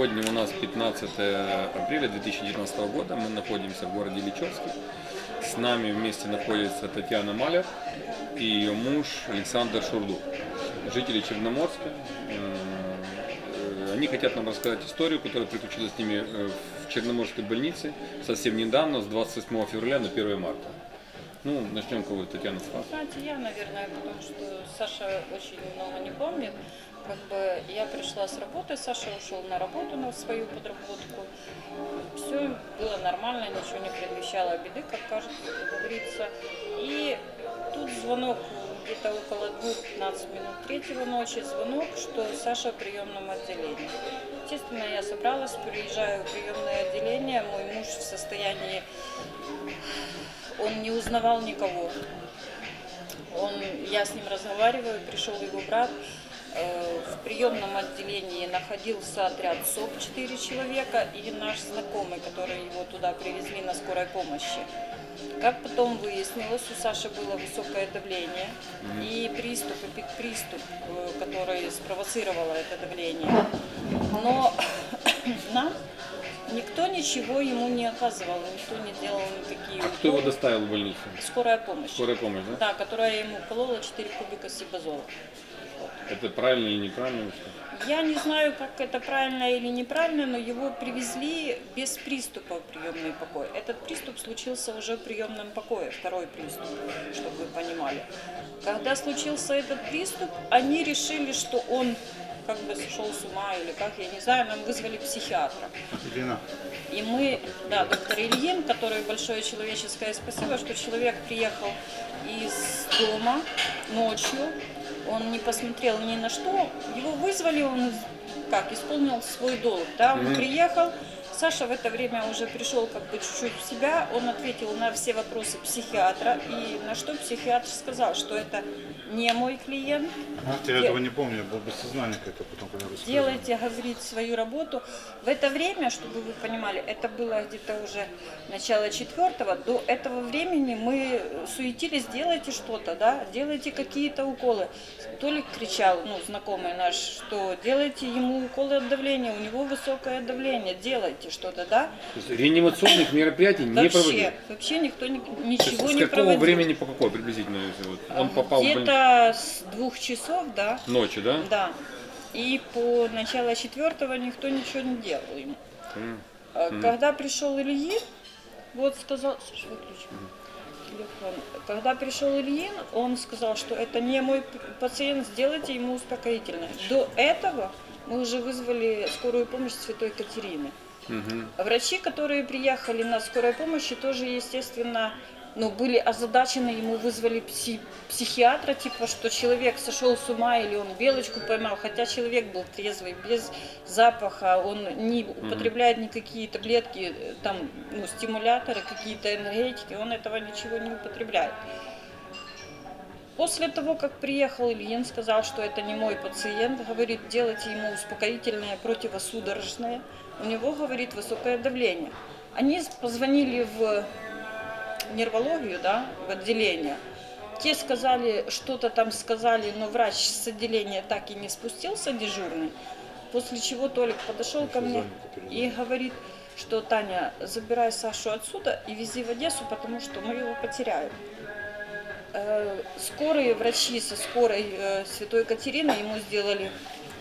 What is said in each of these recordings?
Сегодня у нас 15 апреля 2019 года. Мы находимся в городе Личевске. С нами вместе находится Татьяна Маляр и ее муж Александр Шурду, жители Черноморска. Э, Они хотят нам рассказать историю, которая приключилась с ними э, в Черноморской больнице совсем недавно, с 28 февраля на 1 марта. Ну, начнем кого Татьяна с вас. Знаете, я, наверное, потому что Саша очень много не помнит. Как бы я пришла с работы, Саша ушел на работу на свою подработку. Все было нормально, ничего не предвещало беды, как кажется, говорится. И тут звонок где-то около 2-15 минут третьего ночи, звонок, что Саша в приемном отделении. Естественно, я собралась, приезжаю в приемное отделение, мой муж в состоянии он не узнавал никого. Он, я с ним разговариваю, пришел его брат. Э, В приемном отделении находился отряд СОП, 4 человека, и наш знакомый, который его туда привезли на скорой помощи. Как потом выяснилось, у Саши было высокое давление и приступ, эпидприступ, э, который спровоцировало это давление. Но нам никто ничего ему не оказывал, никто не делал никакие А кто его доставил в больницу? Скорая помощь. Скорая помощь, да? Да, которая ему колола 4 кубика сибазола. Это правильно или неправильно? Я не знаю, как это правильно или неправильно, но его привезли без приступа в приемный покой. Этот приступ случился уже в приемном покое, второй приступ, чтобы вы понимали. Когда случился этот приступ, они решили, что он как бы сошел с ума или как, я не знаю, нам вызвали психиатра. Ирина, И мы, да, доктор Ильин, который большое человеческое спасибо, что человек приехал из дома ночью, он не посмотрел ни на что, его вызвали, он как, исполнил свой долг, да, он Мгм. приехал, Саша в это время уже пришел как бы чуть-чуть в себя, он ответил на все вопросы психиатра, и на что психиатр сказал, что это не мой клиент, я этого не помню, я был без сознания как-то потом, когда делайте, говорит, свою работу. В это время, чтобы вы понимали, это было где-то уже начало четвертого, до этого времени мы суетились, делайте что-то, да, делайте какие-то уколы. Толик кричал, ну, знакомый наш, что делайте ему уколы от давления, у него высокое давление, делайте что-то, да. То есть реанимационных мероприятий не вообще, проводили? вообще никто ни- То есть ничего с не какого проводил. времени по какой приблизительно? если вот он попал в больницу? Где-то с двух часов, да, Ночью, да? Да. И по начало четвертого никто ничего не делал ему. А Мгм. Когда пришел Ильин, вот сказал, Саша, выключи телефон. Когда пришел Ильин, он сказал, что это не мой пациент, сделайте ему успокоительное. До этого мы уже вызвали скорую помощь Святой Катерины. Мгм. Врачи, которые приехали на скорой помощи, тоже, естественно, ну, были озадачены, ему вызвали пси- психиатра, типа, что человек сошел с ума или он белочку поймал, хотя человек был трезвый, без запаха, он не употребляет никакие таблетки, э, там, ну, стимуляторы, какие-то энергетики, он этого ничего не употребляет. После того, как приехал Ильин, сказал, что это не мой пациент, говорит, делайте ему успокоительное противосудорожное. У него, говорит, высокое давление. Они позвонили в нервологию, да, в отделение. Те сказали, что-то там сказали, но врач с отделения так и не спустился дежурный. После чего Толик подошел ко мне и говорит, что Таня, забирай Сашу отсюда и вези в Одессу, потому что мы его потеряем. Э, Скорые врачи со скорой э, Святой Катерины ему сделали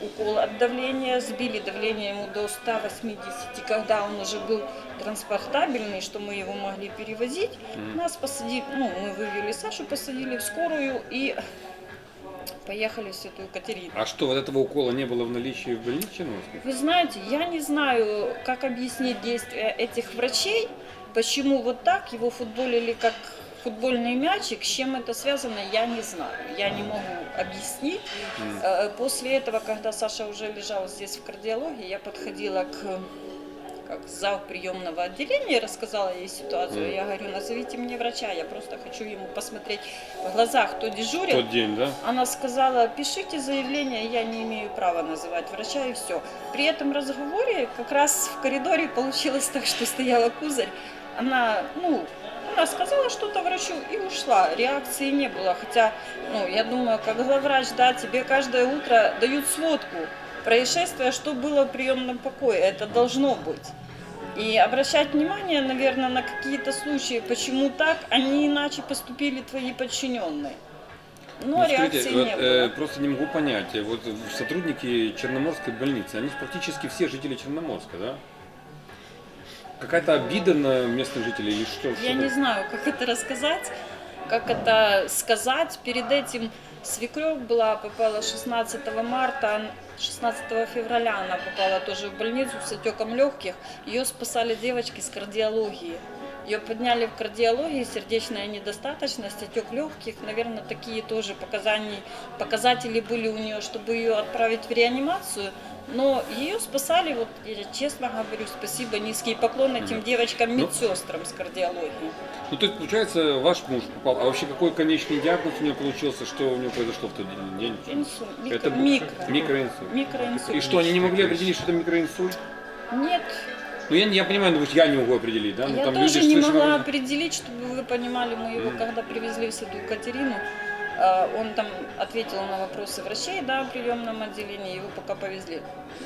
укол от давления, сбили давление ему до 180, когда он уже был транспортабельный, что мы его могли перевозить. Нас посадили, ну, мы вывели Сашу, посадили в скорую и поехали в Святую Катерину. А что, вот этого укола не было в наличии в больнице Черноморской? Вы знаете, я не знаю, как объяснить действия этих врачей, почему вот так его футболили как футбольный мячик, с чем это связано, я не знаю, я не могу объяснить. Э, После этого, когда Саша уже лежал здесь в кардиологии, я подходила к как зал приемного отделения, рассказала ей ситуацию. Я говорю, назовите мне врача, я просто хочу ему посмотреть в глаза, кто дежурит. Тот день, да? Она сказала, пишите заявление, я не имею права называть врача и все. При этом разговоре как раз в коридоре получилось так, что стояла Кузарь. Она, ну, она сказала что-то врачу и ушла. Реакции не было. Хотя, ну, я думаю, как главврач, да, тебе каждое утро дают сводку происшествия, что было в приемном покое. Это должно быть. И обращать внимание, наверное, на какие-то случаи, почему так, они иначе поступили твои подчиненные. Но Ну, реакции вот, не э, было. просто не могу понять, э, вот сотрудники Черноморской больницы, они практически все жители Черноморска, да? Какая-то обида на местных жителей или что? Я не знаю, как это рассказать, как это сказать. Перед этим свекровь была, попала 16 марта, ан- 16 февраля она попала тоже в больницу с отеком легких. Ее спасали девочки с кардиологии. Ее подняли в кардиологии, сердечная недостаточность, отек легких, наверное, такие тоже показания, показатели были у нее, чтобы ее отправить в реанимацию. Но ее спасали, вот я честно говорю, спасибо, низкий поклон этим девочкам, Ну. медсестрам с кардиологии. Ну, то есть, получается, ваш муж попал. А вообще, какой конечный диагноз у него получился? Что у него произошло в тот день? Инсульт, микро, Это микро, Микроинсульт. микроинсульт. И что, они не могли определить, что это микроинсульт? Нет, Ну, я, я понимаю, ну, я не могу определить, да? Ну, я там тоже люди не могла определить, чтобы вы понимали, мы его Мгм. когда привезли в Святую Катерину, он там ответил на вопросы врачей, да, в приемном отделении, его пока повезли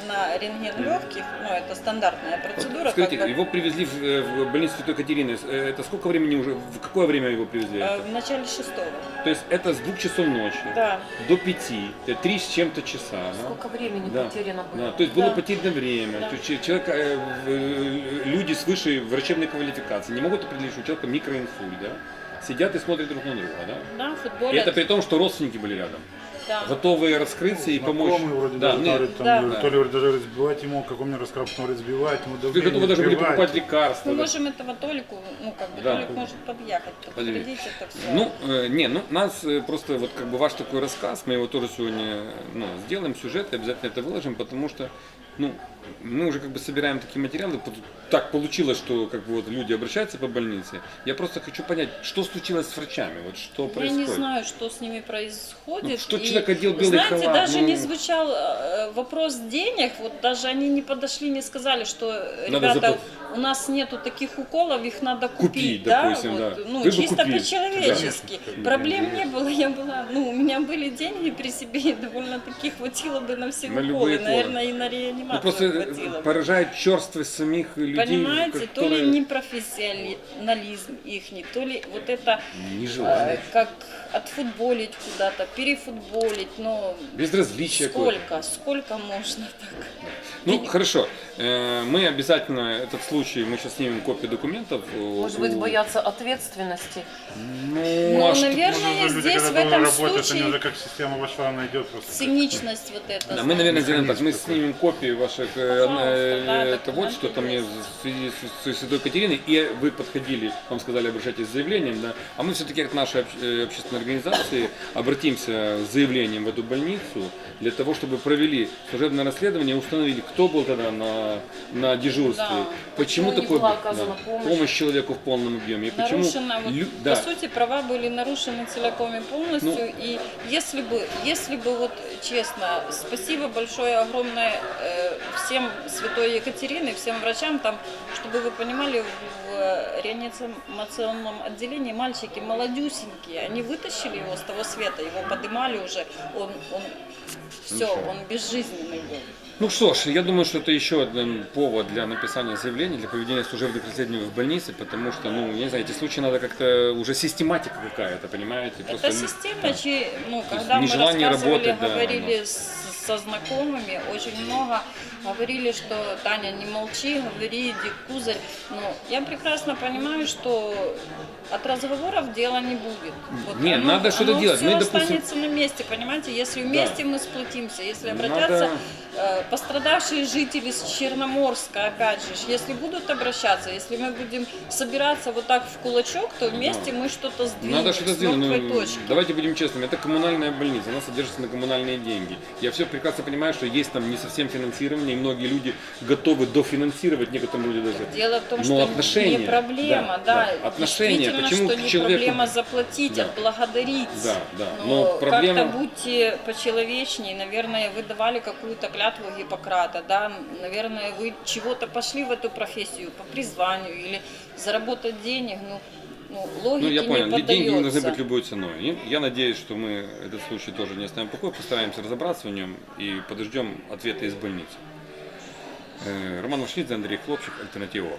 на рентген легких, ну, это стандартная Вот процедура. Скажите, бы. его привезли в, э, в больницу Святой Катерины. Э, Это сколько времени уже, в какое время его привезли? Это? в начале шестого, То есть это с двух часов ночи да. до пяти, это три с чем-то часа. да? Сколько времени Да. потеряно было? Да, то есть было Да. потеряно время. Да. То есть че- человек, э, э, люди с высшей врачебной квалификацией не могут определить, что у человека микроинсульт, да? Сидят и смотрят друг на друга, да? Да, И футбол. это при том, что родственники были рядом, да. готовые раскрыться и помочь. Вроде Да, даже мне- говорит, там, Да. говорит, то ли говорит, даже говорит, сбивать ему, как он мне рассказал, потом говорит, сбивать ему давление, готовы даже были покупать лекарства. Мы да? можем этого Толику, ну, как бы, Да. Толик может подъехать, подтвердить это все. Ну, э, не, ну нас э, просто вот как бы ваш такой рассказ, мы его тоже сегодня ну, сделаем, сюжет, и обязательно это выложим, потому что ну, мы уже как бы собираем такие материалы, так получилось, что как бы вот люди обращаются по больнице. Я просто хочу понять, что случилось с врачами, вот что Я происходит. не знаю, что с ними происходит. Ну, что И, человек одел белый Знаете, халат, даже ну- не звучал э, вопрос денег. Вот даже они не подошли, не сказали, что э, Надо ребята, заплатить. у нас нету таких уколов, их надо купить, Купить, да, допустим, вот, да. ну Вы чисто купили. по-человечески. Да. Проблем не было, я была, ну у меня были деньги при себе, и довольно-таки хватило бы на все На уколы, наверное, и на Ну, реанимацию просто поражает черствость самих людей, Понимаете, то ли непрофессионализм их, то ли вот это не э, как отфутболить куда-то, перефутболить, но Безразличие сколько, сколько можно так? Ну, Денег. хорошо. Э, Мы обязательно этот случай, мы сейчас снимем копию документов. у- Может быть, боятся ответственности? Ну, Ну, а что- наверное, Может, люди, здесь в этом работают, они случае уже как система вошла, она идет просто. как- циничность вот эта. Да, мы, наверное, сделаем так. Мы снимем копии ваших э, э, да, это вот что там мне в связи с, с Святой Катериной, и вы подходили, вам сказали, обращайтесь с заявлением, да. А мы все-таки как наша обще- э, общественная организация обратимся с заявлением в эту больницу для того, чтобы провели служебное расследование, установили, кто был тогда на, на дежурстве, Да. почему Почему не такой была был- оказана да, помощь? помощь человеку в полном объеме, и почему Нарушена, вот, лю- да. по сути, права были нарушены целиком и полностью. Ну. и если бы, если бы, вот честно, спасибо большое, огромное э, всем Святой Екатерины, всем врачам там, чтобы вы понимали, в реанимационном отделении мальчики молодюсенькие, они вытащили его с того света, его поднимали уже, он, он все, Ничего. он безжизненный был. Ну что ж, я думаю, что это еще один повод для написания заявления, для проведения служебных расследований в больнице, потому что, ну, я не знаю, эти случаи надо как-то уже систематика какая-то, понимаете? Это Просто, система, чи- ну, когда мы нежелание рассказывали, работать, да, говорили с- со знакомыми, очень много говорили, что Таня, не молчи, говори, иди кузарь. Но я прекрасно понимаю, что от разговоров дела не будет. Вот Не, надо что-то оно делать. Все Мы, допустим- останется на месте, понимаете? Если вместе мы сплотимся, если Надо- обратятся э, пострадавшие жители с Черноморска, опять же, если будут обращаться, если мы будем собираться вот так в кулачок, то вместе мы что-то сдвинем Надо что-то с сделать. мертвой Ну, точки. давайте будем честными, это коммунальная больница, она содержится на коммунальные деньги. Я все прекрасно понимаю, что есть там не совсем финансирование, и многие люди готовы дофинансировать, некоторые люди даже. Дело в том, Но что отношения, не проблема, да, да, да, отношения, почему что не человеку- проблема заплатить, Да. отблагодарить. Да, да, Но, но проблема- как-то будьте почеловечнее, наверное, вы давали какую-то клятву Гиппократа, да, наверное, вы чего-то пошли в эту профессию по призванию или заработать денег, ну, ну, логике Ну, я понял, не деньги не должны быть любой ценой. Я надеюсь, что мы этот случай тоже не оставим в покое, постараемся разобраться в нем и подождем ответа из больницы. Э, Роман Вашнидзе, Андрей Хлопчик, Альтернатива.